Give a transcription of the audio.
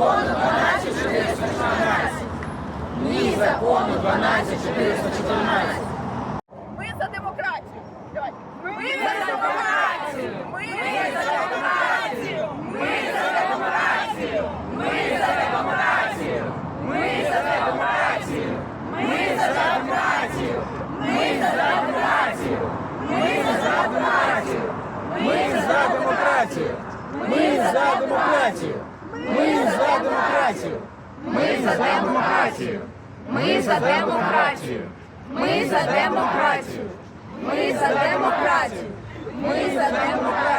закону 12414. Ні закону 12414. Ми за демократію. Ми, Ми за демократію. Ми за демократію. Ми за демократію. Ми за демократію. Ми за демократію. Ми за демократію. Ми за демократію. Ми за демократію. Ми за демократію. Ми за демократію. Ми демократію. Ми за демократію. Ми за демократію. Ми за демократію. Ми за демократію. Ми за демократію.